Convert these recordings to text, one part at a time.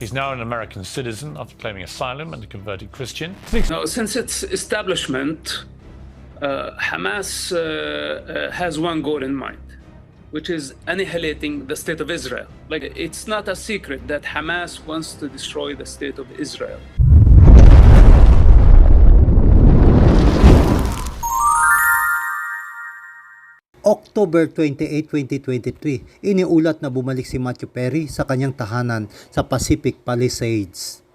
He's now an American citizen after claiming asylum and a converted Christian. Now, since its establishment, uh, Hamas uh, uh, has one goal in mind, which is annihilating the state of Israel. Like, it's not a secret that Hamas wants to destroy the state of Israel. October 28, 2023, iniulat na bumalik si Matthew Perry sa kanyang tahanan sa Pacific Palisades.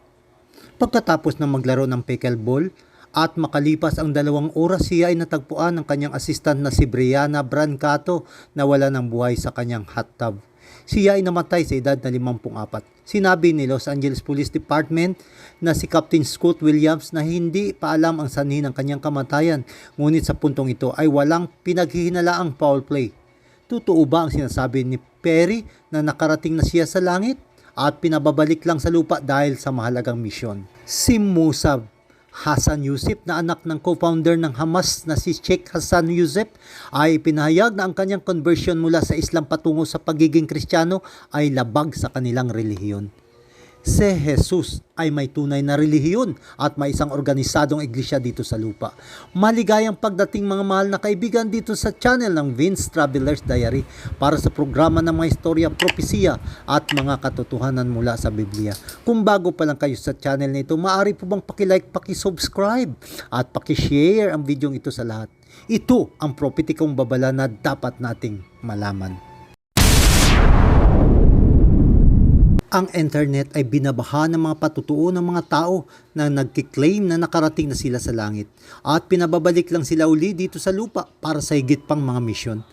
Pagkatapos ng maglaro ng pickleball at makalipas ang dalawang oras siya ay natagpuan ng kanyang assistant na si Brianna Brancato na wala ng buhay sa kanyang hot tub. Siya ay namatay sa edad na 54. Sinabi ni Los Angeles Police Department na si Captain Scott Williams na hindi pa alam ang sanhi ng kanyang kamatayan ngunit sa puntong ito ay walang pinaghihinalaang foul play. Totoo ba ang sinasabi ni Perry na nakarating na siya sa langit at pinababalik lang sa lupa dahil sa mahalagang misyon? Si Musab Hassan Yusuf na anak ng co-founder ng Hamas na si Sheikh Hassan Yusuf ay pinahayag na ang kanyang conversion mula sa Islam patungo sa pagiging Kristiyano ay labag sa kanilang relihiyon. Si Jesus ay may tunay na relihiyon at may isang organisadong iglesia dito sa lupa. Maligayang pagdating mga mahal na kaibigan dito sa channel ng Vince Traveler's Diary para sa programa ng mga istorya, propesiya at mga katotohanan mula sa Biblia. Kung bago pa lang kayo sa channel nito, maaari po bang pakilike, pakisubscribe at pakishare ang video ito sa lahat. Ito ang prophetikong babala na dapat nating malaman. Ang internet ay binabaha ng mga patutuo ng mga tao na nagkiklaim na nakarating na sila sa langit at pinababalik lang sila uli dito sa lupa para sa higit pang mga misyon.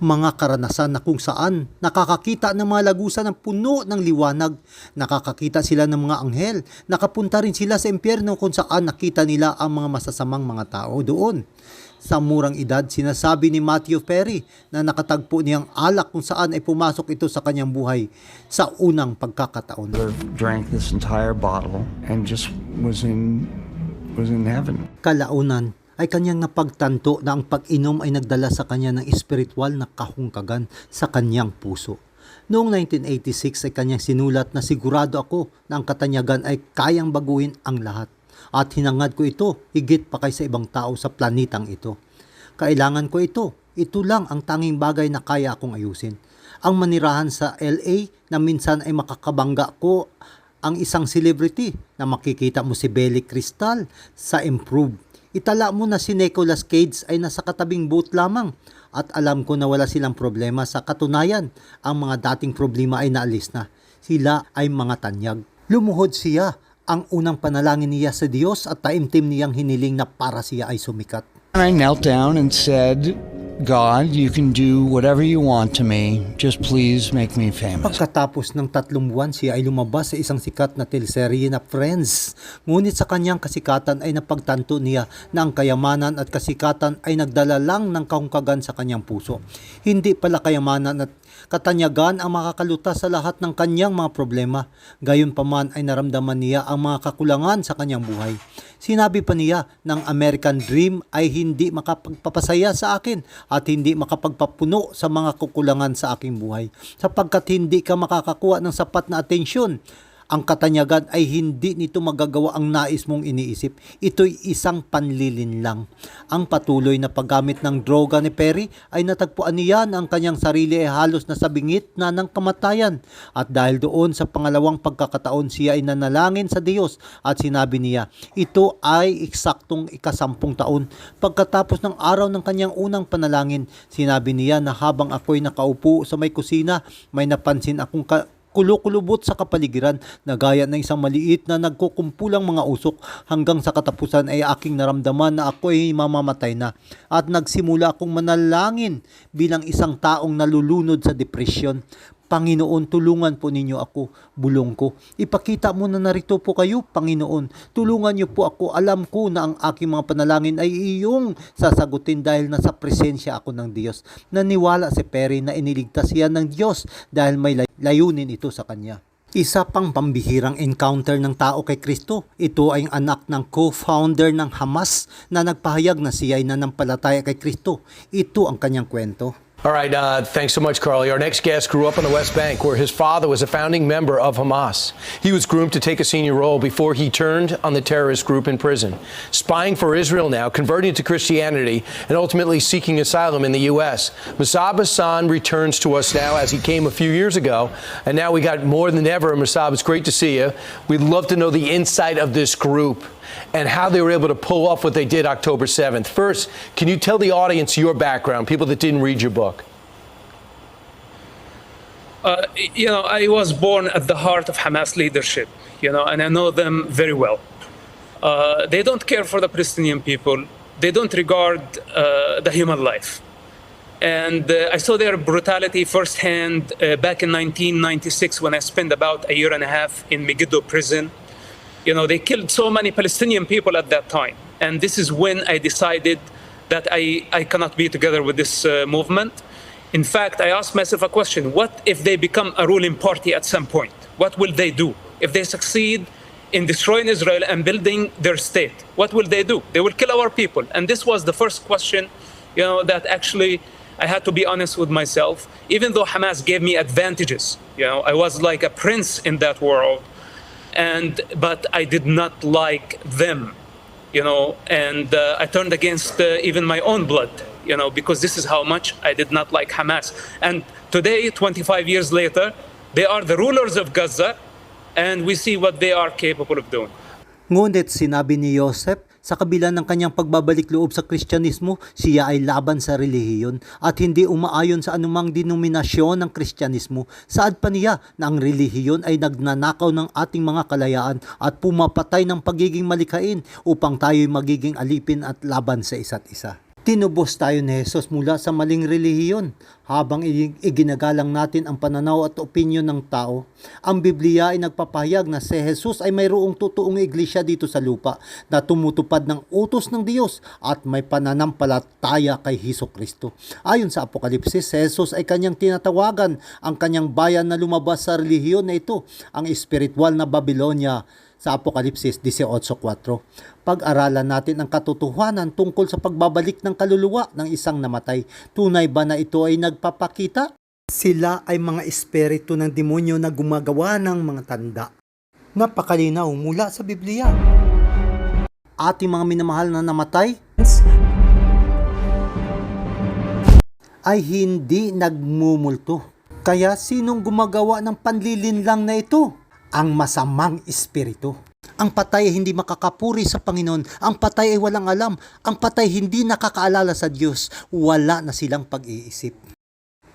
Mga karanasan na kung saan nakakakita ng mga lagusan ng puno ng liwanag, nakakakita sila ng mga anghel, nakapunta rin sila sa impyerno kung saan nakita nila ang mga masasamang mga tao doon. Sa murang edad, sinasabi ni Matthew Perry na nakatagpo niyang alak kung saan ay pumasok ito sa kanyang buhay sa unang pagkakataon. drank this entire bottle and just was in was in heaven. Kalaunan ay kanyang napagtanto na ang pag-inom ay nagdala sa kanya ng espiritual na kahungkagan sa kanyang puso. Noong 1986 ay kanyang sinulat na sigurado ako na ang katanyagan ay kayang baguhin ang lahat at hinangad ko ito higit pa kaysa ibang tao sa planetang ito. Kailangan ko ito. Ito lang ang tanging bagay na kaya akong ayusin. Ang manirahan sa LA na minsan ay makakabangga ko ang isang celebrity na makikita mo si Belly Crystal sa Improve. Itala mo na si Nicolas Cage ay nasa katabing boat lamang at alam ko na wala silang problema sa katunayan. Ang mga dating problema ay naalis na. Sila ay mga tanyag. Lumuhod siya ang unang panalangin niya sa Diyos at taimtim niyang hiniling na para siya ay sumikat. And I knelt down and said, God, you can do whatever you want to me. Just please make me famous. Pagkatapos ng tatlong buwan, siya ay lumabas sa isang sikat na teleserye na Friends. Ngunit sa kanyang kasikatan ay napagtanto niya na ang kayamanan at kasikatan ay nagdala lang ng kahungkagan sa kanyang puso. Hindi pala kayamanan at katanyagan ang makakalutas sa lahat ng kanyang mga problema. Gayunpaman ay naramdaman niya ang mga kakulangan sa kanyang buhay. Sinabi pa niya ng American Dream ay hindi makapagpapasaya sa akin at hindi makapagpapuno sa mga kukulangan sa aking buhay sapagkat hindi ka makakakuha ng sapat na atensyon ang katanyagan ay hindi nito magagawa ang nais mong iniisip. Ito'y isang panlilin lang. Ang patuloy na paggamit ng droga ni Perry ay natagpuan niya ang kanyang sarili ay halos nasa bingit na ng kamatayan. At dahil doon sa pangalawang pagkakataon siya ay nanalangin sa Diyos at sinabi niya, ito ay eksaktong ikasampung taon. Pagkatapos ng araw ng kanyang unang panalangin, sinabi niya na habang ako'y nakaupo sa may kusina, may napansin akong ka- kulukulubot sa kapaligiran na gaya ng isang maliit na nagkukumpulang mga usok hanggang sa katapusan ay aking naramdaman na ako ay mamamatay na at nagsimula akong manalangin bilang isang taong nalulunod sa depresyon. Panginoon, tulungan po ninyo ako, bulong ko. Ipakita mo na narito po kayo, Panginoon. Tulungan niyo po ako. Alam ko na ang aking mga panalangin ay iyong sasagutin dahil nasa presensya ako ng Diyos. Naniwala si Perry na iniligtas siya ng Diyos dahil may lay- layunin ito sa kanya. Isa pang pambihirang encounter ng tao kay Kristo. Ito ay ang anak ng co-founder ng Hamas na nagpahayag na siya ay nanampalataya kay Kristo. Ito ang kanyang kwento. All right, uh, thanks so much, Carly. Our next guest grew up on the West Bank, where his father was a founding member of Hamas. He was groomed to take a senior role before he turned on the terrorist group in prison. Spying for Israel now, converting to Christianity, and ultimately seeking asylum in the U.S. Masab Hassan returns to us now as he came a few years ago, and now we got more than ever. Masab, it's great to see you. We'd love to know the inside of this group and how they were able to pull off what they did October 7th. First, can you tell the audience your background, people that didn't read your book? Uh, you know, I was born at the heart of Hamas leadership, you know, and I know them very well. Uh, they don't care for the Palestinian people. They don't regard uh, the human life. And uh, I saw their brutality firsthand uh, back in 1996 when I spent about a year and a half in Megiddo prison. You know, they killed so many Palestinian people at that time. And this is when I decided that I, I cannot be together with this uh, movement. In fact, I asked myself a question what if they become a ruling party at some point? What will they do? If they succeed in destroying Israel and building their state, what will they do? They will kill our people. And this was the first question, you know, that actually I had to be honest with myself. Even though Hamas gave me advantages, you know, I was like a prince in that world. And but I did not like them you know, and uh, I turned against uh, even my own blood, you know, because this is how much I did not like Hamas. And today, 25 years later, they are the rulers of Gaza, and we see what they are capable of doing. Ngunit sinabi ni Joseph, sa kabila ng kanyang pagbabalik loob sa Kristyanismo, siya ay laban sa relihiyon at hindi umaayon sa anumang denominasyon ng Kristyanismo. Saad pa niya na ang relihiyon ay nagnanakaw ng ating mga kalayaan at pumapatay ng pagiging malikain upang tayo'y magiging alipin at laban sa isa't isa. Tinubos tayo ni Jesus mula sa maling relihiyon habang iginagalang natin ang pananaw at opinyon ng tao. Ang Biblia ay nagpapahayag na si Jesus ay mayroong totoong iglesia dito sa lupa na tumutupad ng utos ng Diyos at may pananampalataya kay Heso Kristo. Ayon sa Apokalipsis, si Jesus ay kanyang tinatawagan ang kanyang bayan na lumabas sa relihiyon na ito, ang espiritual na Babylonia sa Apokalipsis 18.4. Pag-aralan natin ang katotohanan tungkol sa pagbabalik ng kaluluwa ng isang namatay. Tunay ba na ito ay nagpapakita? Sila ay mga espiritu ng demonyo na gumagawa ng mga tanda. Napakalinaw mula sa Biblia. Ating mga minamahal na namatay ay hindi nagmumulto. Kaya sinong gumagawa ng panlilinlang na ito? Ang masamang espiritu. Ang patay ay hindi makakapuri sa Panginoon. Ang patay ay walang alam. Ang patay hindi nakakaalala sa Diyos. Wala na silang pag-iisip.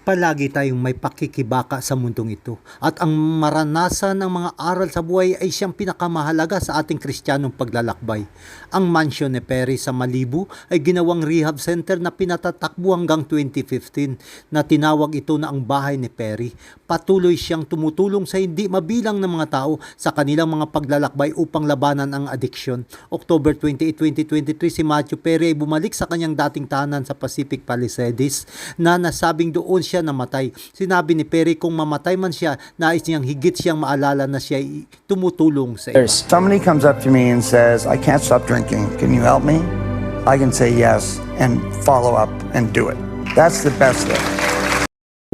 Palagi tayong may pakikibaka sa mundong ito at ang maranasan ng mga aral sa buhay ay siyang pinakamahalaga sa ating kristyanong paglalakbay. Ang mansyon ni Perry sa Malibu ay ginawang rehab center na pinatatakbo hanggang 2015 na tinawag ito na ang bahay ni Perry. Patuloy siyang tumutulong sa hindi mabilang ng mga tao sa kanilang mga paglalakbay upang labanan ang addiction. October 28, 2023 si Matthew Perry ay bumalik sa kanyang dating tahanan sa Pacific Palisades na nasabing doon siya namatay. Sinabi ni Perry kung mamatay man siya, nais niyang higit siyang maalala na siya tumutulong sa iba. Somebody comes up to me and says, I can't stop drinking. Can you help me? I can say yes and follow up and do it. That's the best thing.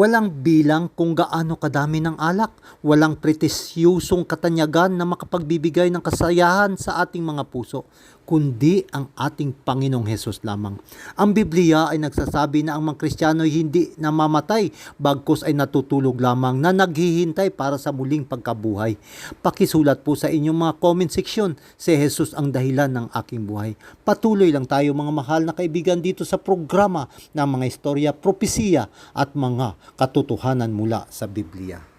Walang bilang kung gaano kadami ng alak, walang pretisyusong katanyagan na makapagbibigay ng kasayahan sa ating mga puso, kundi ang ating Panginoong Hesus lamang. Ang Biblia ay nagsasabi na ang mga Kristiyano hindi namamatay, bagkus ay natutulog lamang na naghihintay para sa muling pagkabuhay. Pakisulat po sa inyong mga comment section, si Jesus ang dahilan ng aking buhay. Patuloy lang tayo mga mahal na kaibigan dito sa programa ng mga istorya, propesiya at mga katotohanan mula sa Biblia.